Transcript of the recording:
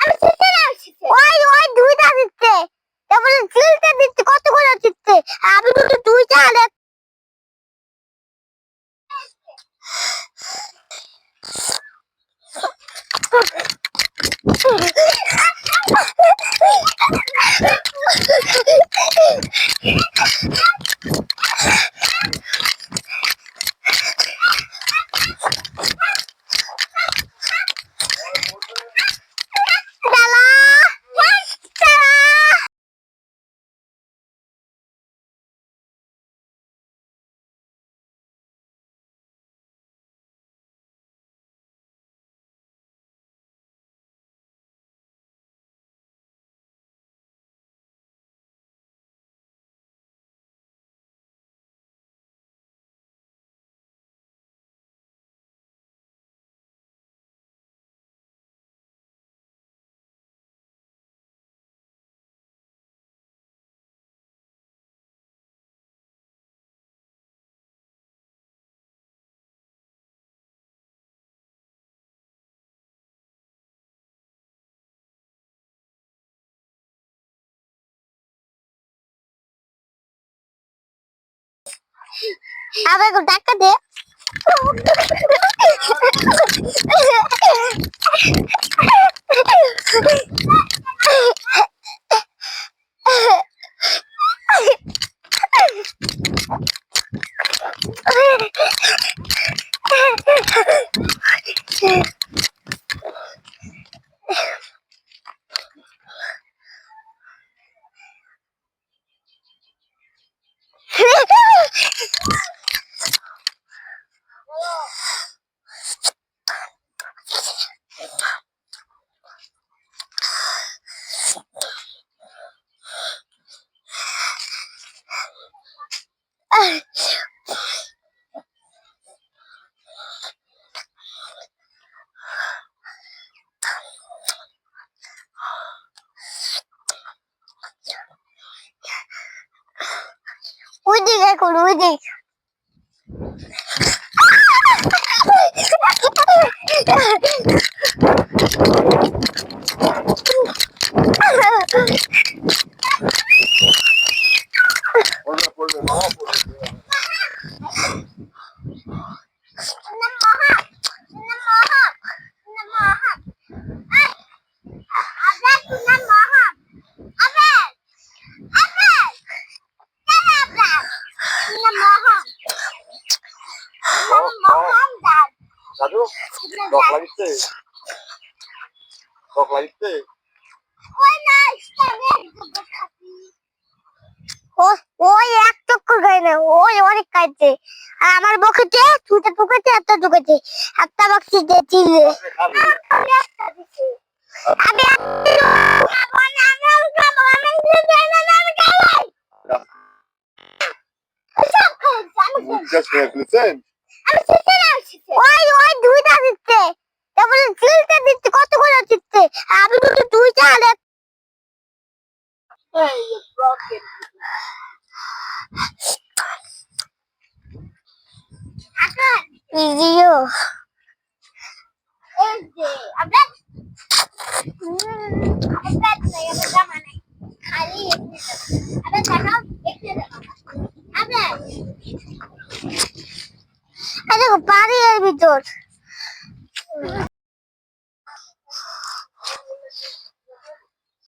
আমি আমি না। ওই ওই দুইটা দিচ্ছে। তারপরে চিলটা দিচ্ছে কত করে দিচ্ছে? আমি দুটো দুইটা আলে এক- আবার একটু টাকা দে ওই দিকে করো ওই দিকে পড়বে দাদু ডক লাগিচ্ছে ডক লাগিচ্ছে ওই এক চক্কর গায়ে না ওই অনেক কাটছে আর আমার বকেটে দুটো ঢুকেছে একটা ঢুকেছে একটা বাক্সি দিয়ে আমি একটা দিছি আমি একটা দিতে। ওই ওই দুইটা দিচ্ছে। তারপরে কত করে দিচ্ছে? আমি দুটো দুইটা আর ইজিও এই যে আমরা আমরা নাই আমরা জামা নাই খালি আমরা জামা একটু আমরা বাড়ি এর ভিতর।